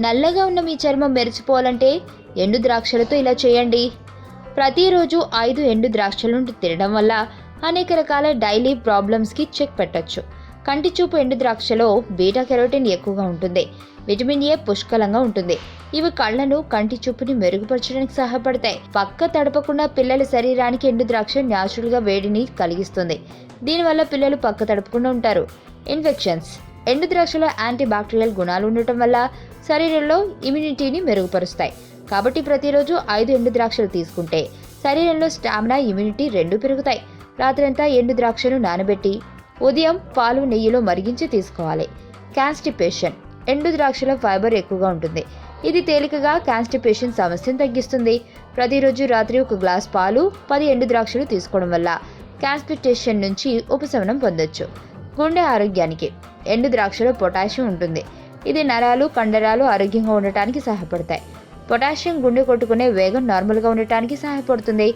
నల్లగా ఉన్న మీ చర్మం మెరిచిపోవాలంటే ఎండు ద్రాక్షలతో ఇలా చేయండి. ప్రతిరోజు ఐదు ఎండు ద్రాక్షలను తినడం వల్ల అనేక రకాల డైలీ ప్రాబ్లమ్స్కి చెక్ పెట్టచ్చు. కంటి చూపు ఎండు ద్రాక్షలో బీటా కెరోటిన్ ఎక్కువగా ఉంటుంది. విటమిన్ ఏ పుష్కలంగా ఉంటుంది. ఇవి కళ్ళను కంటి చూపుని మెరుగుపరచడానికి సహాయపడతాయి. పక్క తడపకుండా పిల్లల శరీరానికి ఎండు ద్రాక్ష న్యాచురల్గా వేడిని కలిగిస్తుంది. దీనివల్ల పిల్లలు పక్క తడపకుండా ఉంటారు. ఇన్ఫెక్షన్స్. ఎండు ద్రాక్షలో యాంటీ బ్యాక్టీరియల్ గుణాలు ఉండటం వల్ల శరీరంలో ఇమ్యూనిటీని మెరుగుపరుస్తాయి. కాబట్టి ప్రతిరోజు ఐదు ఎండు ద్రాక్షలు తీసుకుంటే శరీరంలో స్టామినా ఇమ్యూనిటీ రెండు పెరుగుతాయి. రాత్రంతా ఎండు ద్రాక్షను నానబెట్టి ఉదయం పాలు నెయ్యిలో మరిగించి తీసుకోవాలి. కాన్స్టిపేషన్. ఎండు ద్రాక్షలో ఫైబర్ ఎక్కువగా ఉంటుంది. ఇది తేలికగా కాన్స్టిపేషన్ సమస్యను తగ్గిస్తుంది. ప్రతిరోజు రాత్రి ఒక గ్లాస్ పాలు పది ఎండు ద్రాక్షలు తీసుకోవడం వల్ల కాన్స్టిపేషన్ నుంచి ఉపశమనం పొందొచ్చు. గుండె ఆరోగ్యానికి ఎండు ద్రాక్షలో పొటాషియం ఉంటుంది. ఇది నరాలు కండరాలు ఆరోగ్యంగా ఉండటానికి సహాయపడతాయి. పొటాషియం గుండె కొట్టుకునే వేగం నార్మల్గా ఉండటానికి సహాయపడుతుంది.